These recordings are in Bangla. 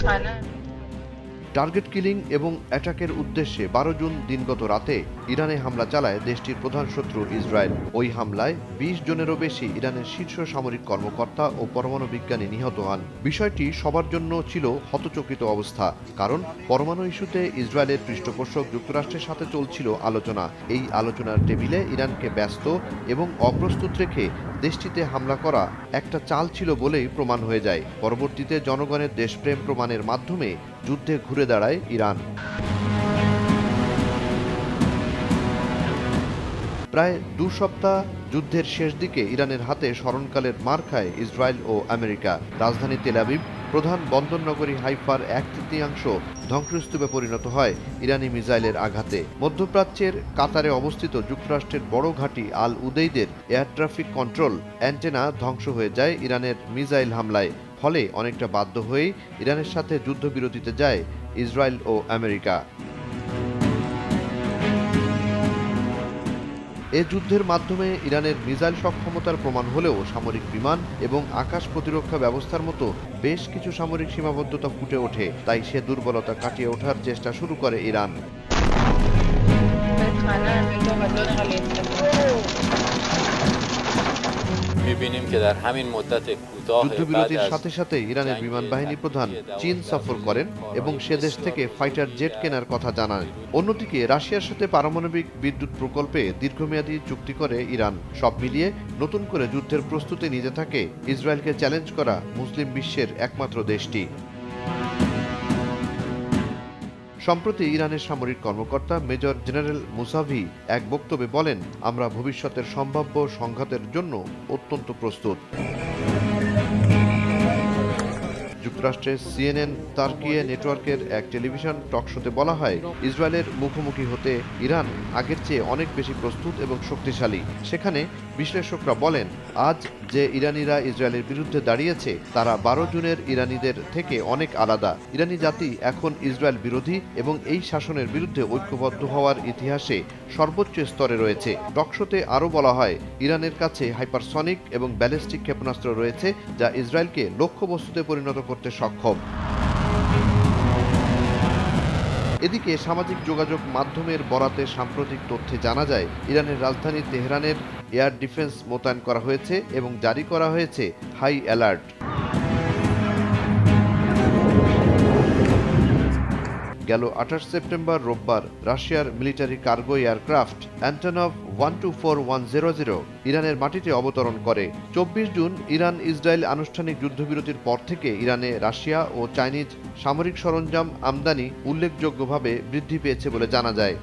反正 টার্গেট কিলিং এবং অ্যাটাকের উদ্দেশ্যে বারো জুন দিনগত রাতে ইরানে হামলা চালায় দেশটির প্রধান শত্রু ইসরায়েল। ওই হামলায় বিশ জনেরও বেশি ইরানের শীর্ষ সামরিক কর্মকর্তা ও পরমাণু বিজ্ঞানী নিহত হন। বিষয়টি সবার জন্য ছিল হতচকিত অবস্থা, কারণ পরমাণু ইস্যুতে ইসরায়েলের পৃষ্ঠপোষক যুক্তরাষ্ট্রের সাথে চলছিল আলোচনা। এই আলোচনার টেবিলে ইরানকে ব্যস্ত এবং অপ্রস্তুত রেখে দেশটিতে হামলা করা একটা চাল ছিল বলেই প্রমাণ হয়ে যায়। পরবর্তীতে জনগণের দেশপ্রেম প্রমাণের মাধ্যমে যুদ্ধে ঘুরে দাঁড়ায় ইরান। প্রায় দু সপ্তাহ যুদ্ধের শেষ দিকে ইরানের হাতে স্মরণকালের মার খায় ইসরায়েল ও আমেরিকা। রাজধানী তেলাবিব প্রধান বন্দরনগরী হাইফার এক তৃতীয়াংশ ধ্বংসস্তূপে পরিণত হয় ইরানি মিসাইলের আঘাতে। মধ্যপ্রাচ্যের কাতারে অবস্থিত যুক্তরাষ্ট্রের বড় ঘাঁটি আল উদেইদের এয়ার ট্রাফিক কন্ট্রোল অ্যান্টেনা ধ্বংস হয়ে যায় ইরানের মিসাইল হামলায়। ফলে অনেকটা বাধ্য হয়েই ইরানের সাথে যুদ্ধবিরতিতে যায় ইসরায়েল ও আমেরিকা। এ যুদ্ধের মাধ্যমে ইরানের মিসাইল সক্ষমতার প্রমাণ হলেও সামরিক বিমান এবং আকাশ প্রতিরক্ষা ব্যবস্থার মতো বেশ কিছু সামরিক সীমাবদ্ধতা ফুটে ওঠে, তাই সে দুর্বলতা কাটিয়ে ওঠার চেষ্টা শুরু করে ইরান। যুদ্ধবিরতির সাথে সাথে ইরানের বিমান বাহিনী প্রধান চীন সফর করেন এবং সে দেশ থেকে ফাইটার জেট কেনার কথা জানান। অন্যদিকে রাশিয়ার সাথে পারমাণবিক বিদ্যুৎ প্রকল্পে দীর্ঘমেয়াদী চুক্তি করে ইরান। সব মিলিয়ে নতুন করে যুদ্ধের প্রস্তুতি নিতে থাকে ইসরায়েলকে চ্যালেঞ্জ করা মুসলিম বিশ্বের একমাত্র দেশটি। সম্প্রতি ইরানের সামরিক কর্মকর্তা মেজর জেনারেল মুসাভি এক বক্তব্যে বলেন, আমরা ভবিষ্যতের সম্ভাব্য সংঘাতের জন্য অত্যন্ত প্রস্তুত। যুক্তরাষ্ট্রের সিএনএন তার্কিয়ে নেটওয়ার্কের এক টেলিভিশন টকশোতে বলা হয়, ইসরায়েলের মুখোমুখি হতে ইরান আগের চেয়ে অনেক বেশি প্রস্তুত এবং শক্তিশালী। সেখানে বিশ্লেষকরা বলেন, আজ যে ইরানিরা ইসরায়েলের বিরুদ্ধে দাঁড়িয়েছে, তারা বারো জুনের ইরানিদের থেকে অনেক আলাদা। ইরানি জাতি এখন ইসরায়েল বিরোধী এবং এই শাসনের বিরুদ্ধে ঐক্যবদ্ধ হওয়ার ইতিহাসে সর্বোচ্চ স্তরে রয়েছে। ডকশোতে আরও বলা হয়, ইরানের কাছে হাইপারসনিক এবং ব্যালিস্টিক ক্ষেপণাস্ত্র রয়েছে যা ইসরায়েলকে লক্ষ্যবস্তুতে পরিণত করতে সক্ষম। এদিকে সামাজিক যোগাযোগ মাধ্যমের বরাতে সাম্প্রতিক তথ্যে জানা যায়, ইরানের রাজধানী তেহরানের এয়ার ডিফেন্স মোতায়েন করা হয়েছে এবং জারি করা হয়েছে হাই অ্যালার্ট। গেল আঠাশ সেপ্টেম্বর রোববার রাশিয়ার military cargo aircraft Antonov one two four one zero zero ইরানের মাটিতে অবতরণ করে। চব্বিশ জুন ইরান ইসরায়েল আনুষ্ঠানিক যুদ্ধবিরতির পর থেকে ইরানে রাশিয়া ও চাইনিজ সামরিক সরঞ্জাম আমদানি উল্লেখযোগ্যভাবে বৃদ্ধি পেয়েছে বলে জানা যায়।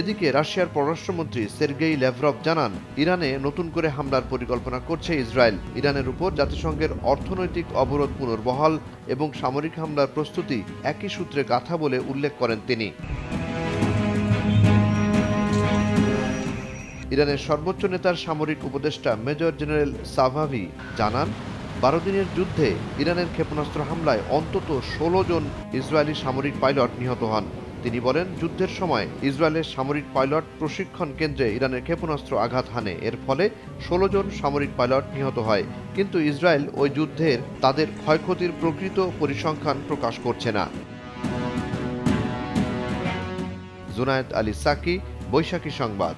এদিকে রাশিয়ার পররাষ্ট্রমন্ত্রী সের্গেই ল্যাভরভ জানান, ইরানে নতুন করে হামলার পরিকল্পনা করছে ইসরায়েল। ইরানের উপর জাতিসংঘের অর্থনৈতিক অবরোধ পুনর্বহাল এবং সামরিক হামলার প্রস্তুতি একই সূত্রে গাথা বলে উল্লেখ করেন তিনি। ইরানের সর্বোচ্চ নেতার সামরিক উপদেষ্টা মেজর জেনারেল সাভাভি জানান বারো দিনের যুদ্ধে ইরানের ক্ষেপণাস্ত্র হামলায় অন্তত ষোলো জন ইসরায়েলি সামরিক পাইলট নিহত হন। তিনি বলেন, যুদ্ধের সময় ইসরায়েলের সামরিক পাইলট প্রশিক্ষণ কেন্দ্রে ইরানের ক্ষেপণাস্ত্র আঘাত হানে। এর ফলে ষোলো জন সামরিক পাইলট নিহত হয়। কিন্তু ইসরায়েল ওই যুদ্ধের তাদের ক্ষয়ক্ষতির প্রকৃত পরিসংখ্যান প্রকাশ করছে না। জুনায়েদ আলী সাকি, বৈশাখী সংবাদ।